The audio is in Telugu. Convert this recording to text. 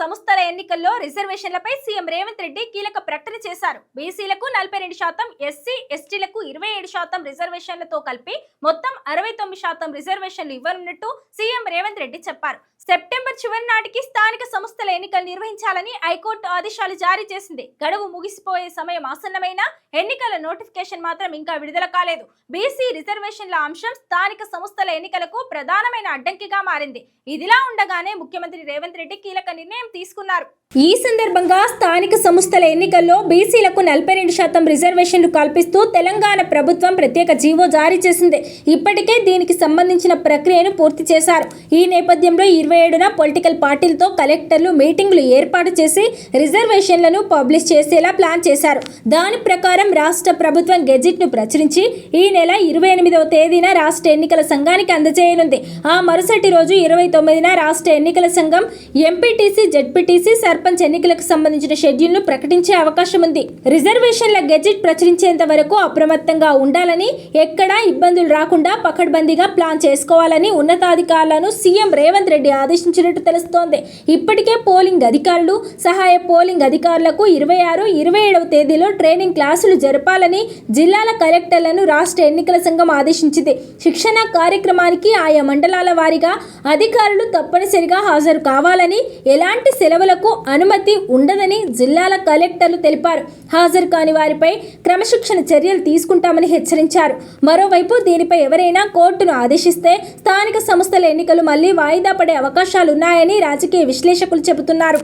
సంస్థల ఎన్నికల్లో రిజర్వేషన్లపై సీఎం రేవంత్ రెడ్డి కీలక ప్రకటన చేశారు. బీసీలకు నలభై రెండు శాతం ఎస్సీ ఎస్టీలకు ఇరవై ఏడు శాతం రిజర్వేషన్లతో కలిపి మొత్తం అరవై తొమ్మిది శాతం రిజర్వేషన్లు ఇవ్వనున్నట్టు సీఎం రేవంత్ రెడ్డి చెప్పారు. సెప్టెంబర్ చివరి నాటికి స్థానిక సంస్థల ఎన్నికలు నిర్వహించాలని హైకోర్టు ఆదేశాలు జారీ చేసింది. గడువు ముగిసిపోయే సమయం ఆసన్నమైన ఎన్నికల నోటిఫికేషన్ మాత్రం ఇంకా విడుదల కాలేదు. బీసీ రిజర్వేషన్ల అంశం స్థానిక సంస్థల ఎన్నికలకు ప్రధానమైన అడ్డంకిగా మారింది. ఇదిలా ఉండగానే ముఖ్యమంత్రి రేవంత్ రెడ్డి కీలక నిర్ణయం తీసుకున్నారు. ఈ సందర్భంగా స్థానిక సంస్థల ఎన్నికల్లో బీసీలకు నలభై రెండు శాతం రిజర్వేషన్లు కల్పిస్తూ తెలంగాణ ప్రభుత్వం ప్రత్యేక జీవో జారీ చేసింది. ఇప్పటికే దీనికి సంబంధించిన ప్రక్రియను పూర్తి చేశారు. ఈ నేపథ్యంలో ఇరవై ఏడున పొలిటికల్ పార్టీలతో కలెక్టర్లు మీటింగ్లు ఏర్పాటు చేసి రిజర్వేషన్లను పబ్లిష్ చేసేలా ప్లాన్ చేశారు. దాని ప్రకారం రాష్ట్ర ప్రభుత్వం గెజిట్ను ప్రచురించి ఈ నెల ఇరవై ఎనిమిదవ తేదీన రాష్ట్ర ఎన్నికల సంఘానికి అందజేయనుంది. ఆ మరుసటి రోజు ఇరవై తొమ్మిదిన రాష్ట్ర ఎన్నికల సంఘం ఎంపీటీసీ జడ్పీటీసీ సర్పంచ్ ఎన్నికలకు సంబంధించిన షెడ్యూల్ను ప్రకటించే అవకాశం ఉంది రిజర్వేషన్ల గెజిట్ ప్రచురించేంత వరకు అప్రమత్తంగా ఉండాలని ఎక్కడా ఇబ్బందులు రాకుండా పకడ్బందీగా ప్లాన్ చేసుకోవాలని ఉన్నతాధికారులను సీఎం రేవంత్ రెడ్డి ఆదేశించినట్టు తెలుస్తోంది. ఇప్పటికే పోలింగ్ అధికారులు సహాయ పోలింగ్ అధికారులకు ఇరవై ఆరు ఇరవై ఏడవ తేదీలో ట్రైనింగ్ క్లాసులు జరపాలని జిల్లాల కలెక్టర్లను రాష్ట్ర ఎన్నికల సంఘం ఆదేశించింది. శిక్షణ కార్యక్రమానికి ఆయా మండలాల వారీగా అధికారులు తప్పనిసరిగా హాజరు కావాలని ఎలాంటి ఎలాంటి సెలవులకు అనుమతి ఉండదని జిల్లాల కలెక్టర్లు తెలిపారు. హాజరు కాని వారిపై క్రమశిక్షణ చర్యలు తీసుకుంటామని హెచ్చరించారు. మరోవైపు దీనిపై ఎవరైనా కోర్టును ఆదేశిస్తే స్థానిక సంస్థల ఎన్నికలు మళ్ళీ వాయిదా పడే అవకాశాలున్నాయని రాజకీయ విశ్లేషకులు చెబుతున్నారు.